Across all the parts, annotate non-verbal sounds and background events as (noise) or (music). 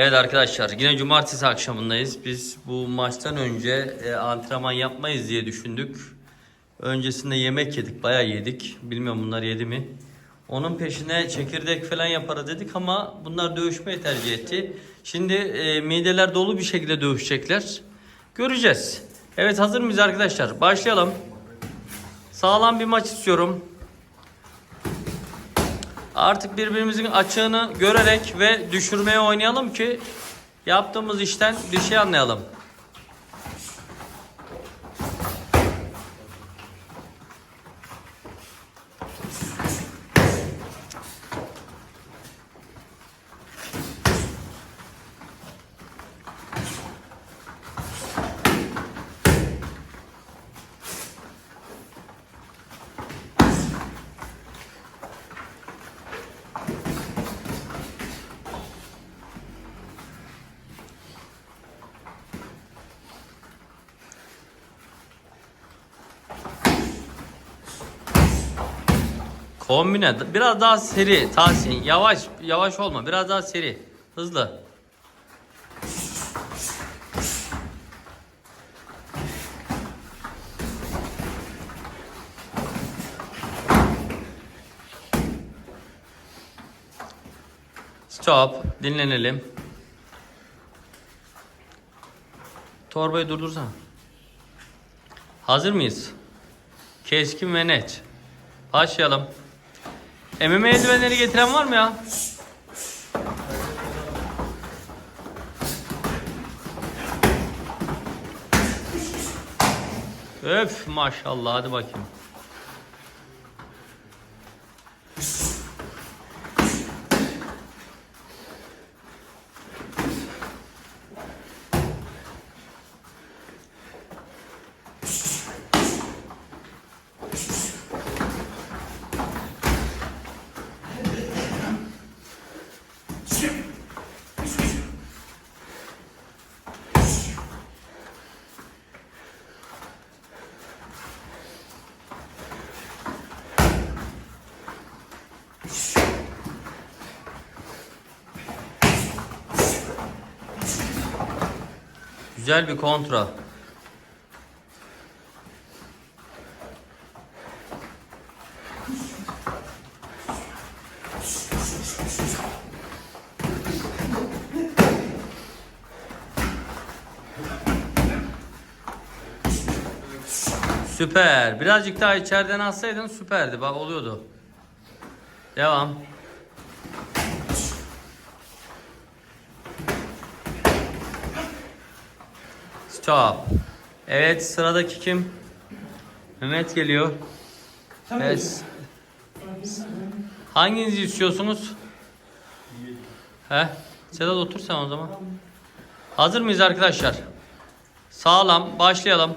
Evet arkadaşlar yine cumartesi akşamındayız. Biz bu maçtan önce e, antrenman yapmayız diye düşündük. Öncesinde yemek yedik, bayağı yedik. Bilmiyorum bunlar yedi mi. Onun peşine çekirdek falan yaparız dedik ama bunlar dövüşmeyi tercih etti. Şimdi e, mideler dolu bir şekilde dövüşecekler. Göreceğiz. Evet hazır mıyız arkadaşlar? Başlayalım. Sağlam bir maç istiyorum. Artık birbirimizin açığını görerek ve düşürmeye oynayalım ki yaptığımız işten bir şey anlayalım. Kombine biraz daha seri Tahsin yavaş yavaş olma biraz daha seri hızlı. Stop dinlenelim. Torbayı durdursana. Hazır mıyız? Keskin ve net. Başlayalım. MMA eldivenleri getiren var mı ya? Öf maşallah hadi bakayım. Güzel bir kontra. Süper. Birazcık daha içeriden alsaydın süperdi. Bak oluyordu. Devam. Stop. Evet sıradaki kim? Mehmet geliyor. Evet. Hanginizi istiyorsunuz? He? Sedat otur sen o zaman. Hazır mıyız arkadaşlar? Sağlam başlayalım.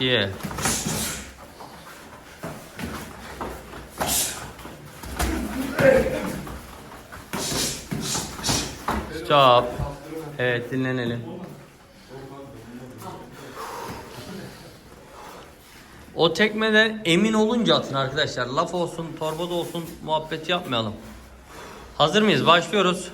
İyi. Stop. Evet dinlenelim. O tekmeden emin olunca atın arkadaşlar. Laf olsun, torbada olsun muhabbet yapmayalım. Hazır mıyız? Başlıyoruz.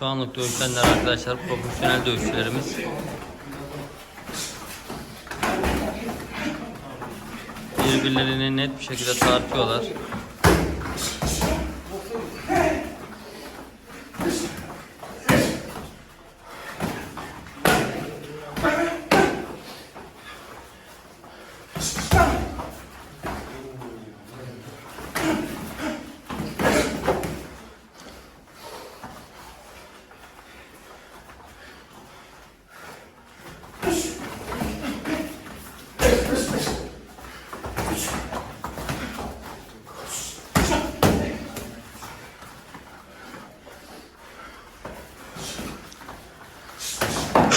Şu anlık dövüşenler arkadaşlar profesyonel dövüşçülerimiz. Birbirlerini net bir şekilde tartıyorlar.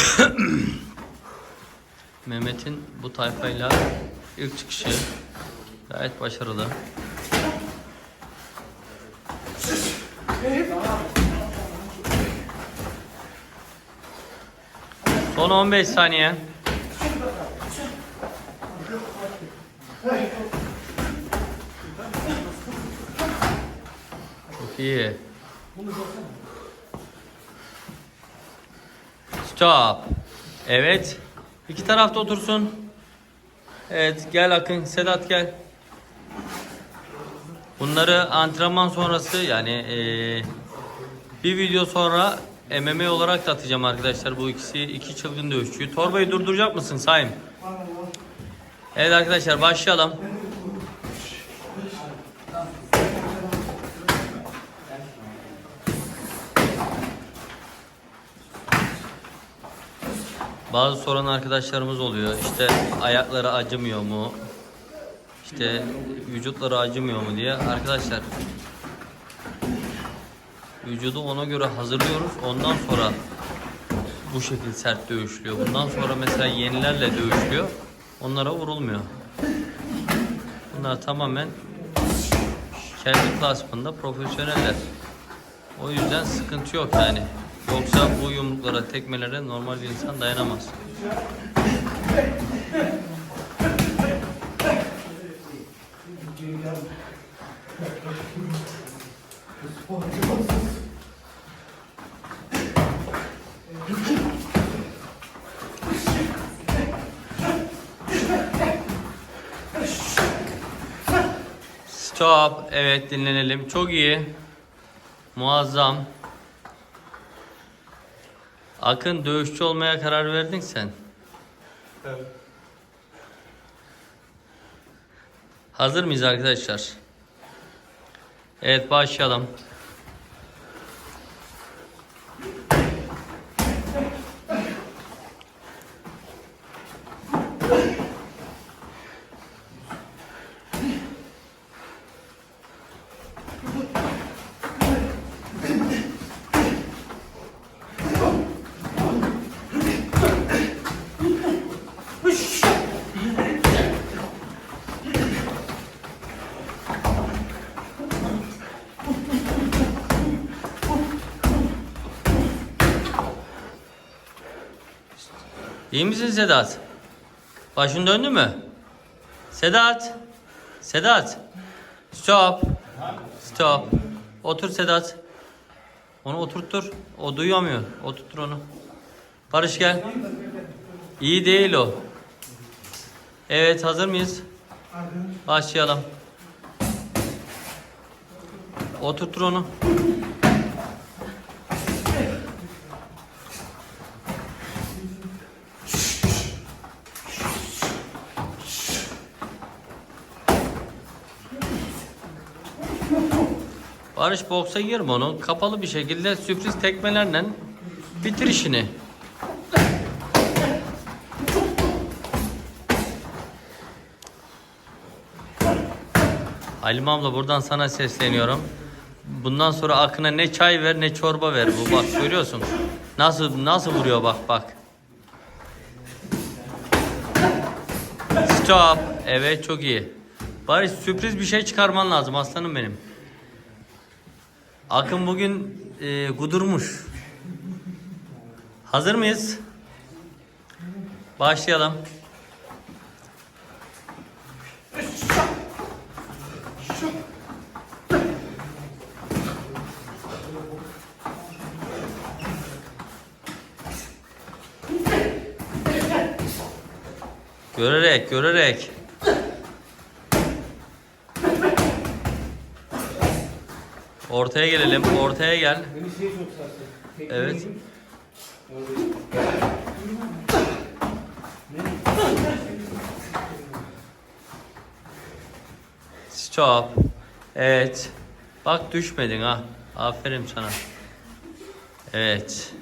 (coughs) Mehmet'in bu tayfayla ilk çıkışı gayet başarılı. Son 15 saniye. Çok iyi. Stop. Evet. İki tarafta otursun. Evet gel Akın. Sedat gel. Bunları antrenman sonrası yani eee, bir video sonra MMA olarak da atacağım arkadaşlar bu ikisi iki çılgın dövüşçüyü. Torbayı durduracak mısın Saim? Evet arkadaşlar başlayalım. Bazı soran arkadaşlarımız oluyor. İşte ayakları acımıyor mu? İşte vücutları acımıyor mu diye. Arkadaşlar vücudu ona göre hazırlıyoruz. Ondan sonra bu şekilde sert dövüşlüyor. Bundan sonra mesela yenilerle dövüşlüyor. Onlara vurulmuyor. Bunlar tamamen kendi klasmında profesyoneller. O yüzden sıkıntı yok yani. Yoksa bu yumruklara, tekmelere normal bir insan dayanamaz. Stop. Evet dinlenelim. Çok iyi. Muazzam. Akın dövüşçü olmaya karar verdin sen. Evet. Hazır mıyız arkadaşlar? Evet başlayalım. İyi misin Sedat? Başın döndü mü? Sedat. Sedat. Stop. Stop. Otur Sedat. Onu oturttur. O duyamıyor. Oturttur onu. Barış gel. İyi değil o. Evet hazır mıyız? Başlayalım. Oturttur onu. Barış boksa girme onu. Kapalı bir şekilde sürpriz tekmelerle bitir işini. Halim abla buradan sana sesleniyorum. Bundan sonra Akın'a ne çay ver ne çorba ver. Bu bak görüyorsun. Nasıl nasıl vuruyor bak bak. Stop. Evet çok iyi. Barış sürpriz bir şey çıkarman lazım aslanım benim. Akın bugün e, kudurmuş. Hazır mıyız? Başlayalım. Görerek, görerek. Ortaya gelelim, ortaya gel. Evet. Stop. Evet. Bak düşmedin ha. Aferin sana. Evet.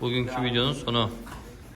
Bugünkü videonun sonu.